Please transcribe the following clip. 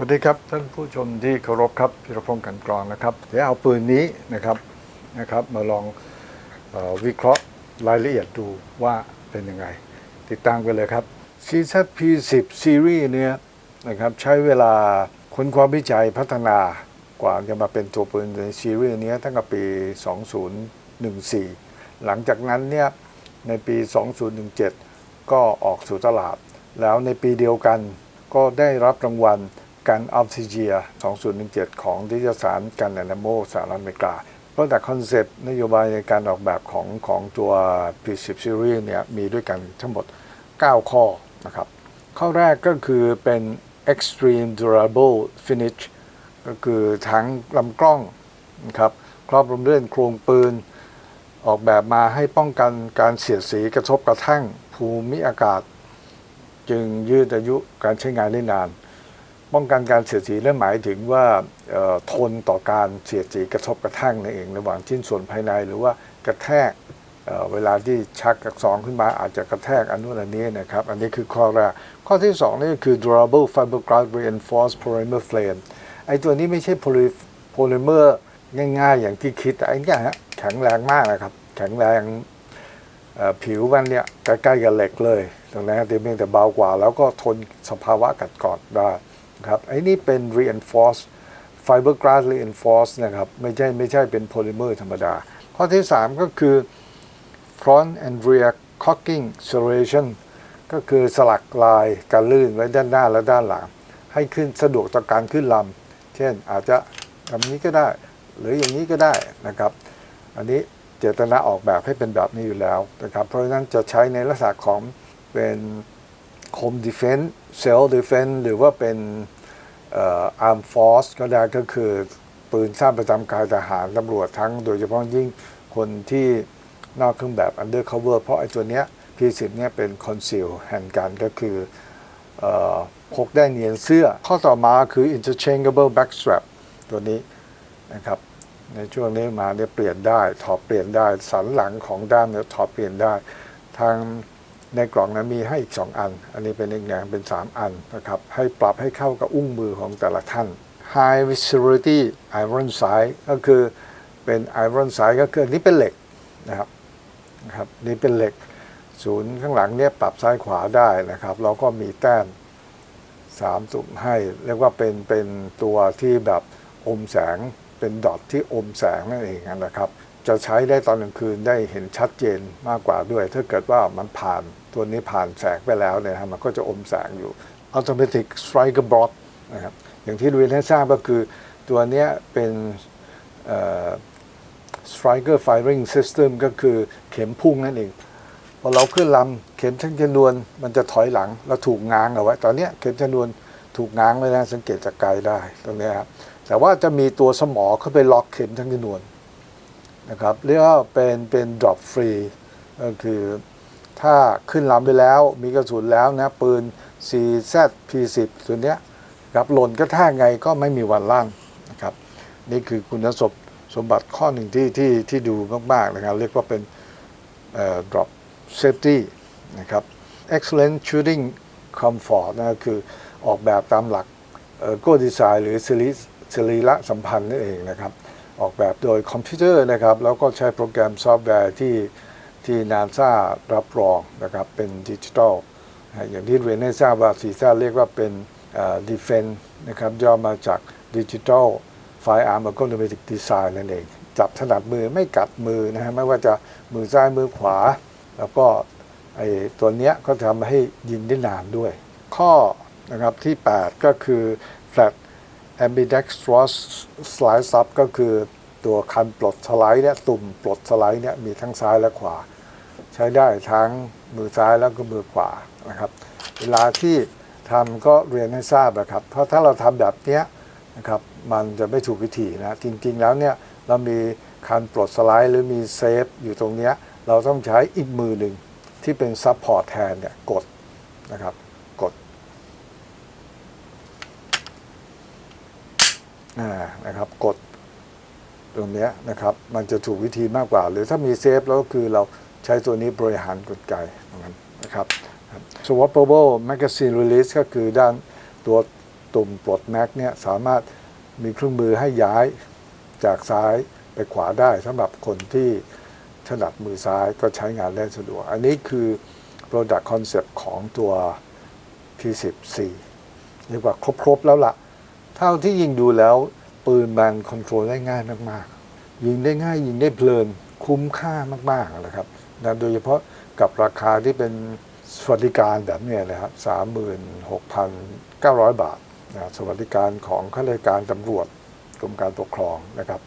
สวัสดีครับ ท่านผู้ชมที่เคารพครับพิรพงศ์กันกรองนะครับ เดี๋ยวเอาปืนนี้นะครับนะครับ มาลองออวิเคราะห์รายละเอียดดูว่าเป็นยังไง ติดตามกันเลยครับ CZP10 ซีรีส์เนี้ยนะครับใช้เวลาค้นความวิจัยพัฒนากว่าจะมาเป็นตัวปืนในซีรีส์เนี้ยตั้งแต่ปี 2014 หลังจากนั้นเนี่ยในปี 2017 ก็ออกสู่ตลาด แล้วในปีเดียวกันก็ได้รับรางวัล การอัลซิเจีย 2017 ของดิจิสารกันแอนโมสหรัฐอเมริกาเพราะแต่คอนเซปต์นโยบายในการออกแบบของของตัว P10 Series เนี่ยมีด้วยกันทั้งหมด 9 ข้อนะครับ ข้อแรกก็คือเป็น extreme durable finish ก็คือทั้งลำกล้องนะครับครอบรวมด้วยโครงปืน ออกแบบมาให้ป้องกันการเสียดสีกระทบกระทั่งภูมิอากาศ จึงยืดอายุการใช้งานได้นาน ป้องกันการเสียดสีนั่นหมายถึงว่าทนต่อการเสียดสีกระทบกระทั่งนั่นเอง ระหว่างชิ้นส่วนภายในหรือว่ากระแทกเเวลาที่ชักกับสองขึ้นมาอาจจะกระแทกอันนู้นอันนี้นะครับ อันนี้คือข้อแรก ข้อที่สองนี่คือ durable fiberglass reinforced polymer frame ไอ้ตัวนี้ไม่ใช่ poly- polymer ง่ายๆ อย่างที่คิดแต่ไอ้เนี่ฮะแข็งแรงมากนะครับ แข็งแรงผิวมันเนี่ยใกล้ๆกับเหล็กเลยตรงนั้นแต่เพียงแต่เบากว่า แล้วก็ทนสภาวะกัดกร่อนได้ ครับไอ้นี่เป็น reinforced fiberglass reinforced นะครับไม่ใช่ไม่ใช่เป็นโพลิเมอร์ธรรมดา ข้อที่ 3 ก็คือ front and rear caulking serration ก็คือสลักลายการลื่นไว้ด้านหน้าและด้านหลัง ให้ขึ้นสะดวกต่อการขึ้นลำ เช่นอาจจะลำนี้ก็ได้ หรืออย่างนี้ก็ได้นะครับ อันนี้เจตนาออกแบบให้เป็นแบบนี้อยู่แล้วนะครับ เพราะฉะนั้นจะใช้ในลักษณะของเป็น home defense self defense หรือว่าเป็นอ่อ arm force ก็ได้ก็คือ ปืนสร้างประจำกายทหารตำรวจทั้งโดยเฉพาะยิ่งคนที่นอกเครื่องแบบ undercover เวอร์เพราะไอ้ตัวเนี้ย P10 เนี่ยเป็น conceal hand gun ก็คือเอ่อพกได้เนียนเสื้อ ข้อต่อมาคือ interchangeable back strap ตัวนี้นะครับ ในช่วงนี้มาเนี่ยเปลี่ยนได้ ถอดเปลี่ยนได้ สันหลังของด้ามเนี่ยถอดเปลี่ยนได้ทาง ในกล่องนั้นมีให้อีก 2 อัน อันนี้เป็นอีกอย่างเป็น 3 อันนะครับ ให้ปรับให้เข้ากับอุ้งมือของแต่ละท่าน High Visibility Iron Sight ก็คือเป็น Iron Sight ก็คืออันนี้เป็นเหล็กนะครับนะครับนี่เป็นเหล็กศูนย์ข้างหลังเนี่ยปรับซ้ายขวาได้นะครับแล้วก็มีแต้มสามสุ่มให้ เรียกว่าเป็นเป็นตัวที่แบบอมแสง เป็นดอทที่อมแสงนั่นเองนะครับจะใช้ได้ตอนกลางคืนได้เห็นชัดเจนมากกว่าด้วย ถ้าเกิดว่ามันผ่านตัวนี้ผ่านแสงไปแล้วเนี่ยนะมันก็จะอมแสงอยู่ Automatic Striker Block นะครับอย่างที่เรียนให้ทราบก็คือตัวนี้เป็นเอ่อ Striker Firing System ก็คือเข็มพุ่งนั่นเอง พอเราขึ้นลำเข็มช่างชนวนมันจะถอยหลัง แล้วถูกง้างเอาไว้ ตอนนี้เข็มชนวนถูกง้างไว้นะสังเกตจากไกลได้ตรงนี้ครับ แต่ว่าจะมีตัวสมอเข้าไปล็อกเข็มช่างชนวนนะครับเรียกว่าเป็นเป็น drop free ก็คือถ้าขึ้นลำไปแล้วมีกระสุนแล้วนะปืน CZ P10 ตัวเนี้ยครับหล่นก็ท่าไงก็ไม่มีวันลั่นนะครับ นี่คือคุณสมสมบัติข้อหนึ่งที่ที่ที่ดูมาก ๆ นะครับ เรียกว่าเป็นเอ่อ drop safety นะครับ excellent shooting comfort นะคือออกแบบตามหลักเอ่อ go design หรือสรี สรีระสัมพันธ์นั่นเองนะครับ ออกแบบโดยคอมพิวเตอร์นะครับ แล้วก็ใช้โปรแกรมซอฟต์แวร์ที่ที่นาซารับรองนะครับ เป็นดิจิทัล อย่างที่เรียนให้ทราบว่าซีซ่าเรียกว่าเป็นเอ่อ defense นะครับย่อมาจากดิจิทัล Firearm Ergonomic Design นั่นเอง จับถนัดมือไม่กัดมือนะฮะไม่ว่าจะมือซ้ายมือขวา แล้วก็ไอ้ตัวเนี้ยก็ทำให้ยิงได้นานด้วย ข้อนะครับที่ 8 ก็คือ flat ambidextrous slide up ก็คือตัวคันปลดสไลด์เนี่ยตุ่มปลดสไลด์เนี่ยมีทั้งซ้ายและขวา ใช้ได้ทั้งมือซ้ายแล้วก็มือขวานะครับ เวลาที่ทำก็เรียนให้ทราบนะครับ เพราะถ้าเราทำแบบเนี้ยนะครับมันจะไม่ถูกวิธีนะจริงๆแล้วเนี่ยเรามีคันปลดสไลด์หรือมีเซฟอยู่ตรงเนี้ยเราต้องใช้อีกมือหนึ่งที่เป็นซับพอร์ตแทนเนี่ยกดนะครับกดอ่า นะครับกดตรงนี้นะครับมันจะถูกวิธีมากกว่า หรือถ้ามีเซฟแล้วก็คือเราใช้ตัวนี้บริหารกลไกตรงนั้นนะครับครับ swappable magazine release ก็คือด้านตัวตุ่มปลดแม็กเนี่ยสามารถมีเครื่องมือให้ย้ายจากซ้ายไปขวาได้สำหรับคนที่ถนัดมือซ้ายก็ใช้งานได้สะดวก อันนี้คือ Product Concept ของตัว P10C เรียกว่าครบ ๆ แล้วละ่ะ เท่าที่ยิงดูแล้ว ปืนมันคอนโทรลได้ง่ายมากๆ ยิงได้ง่ายยิงได้เพลินคุ้มค่ามากๆนะครับนะโดยเฉพาะกับราคาที่เป็นสวัสดิการแบบเนี้ยนะครับ36,900บาทนะสวัสดิการของข้าราชการตำรวจกรมการปกครองนะครับ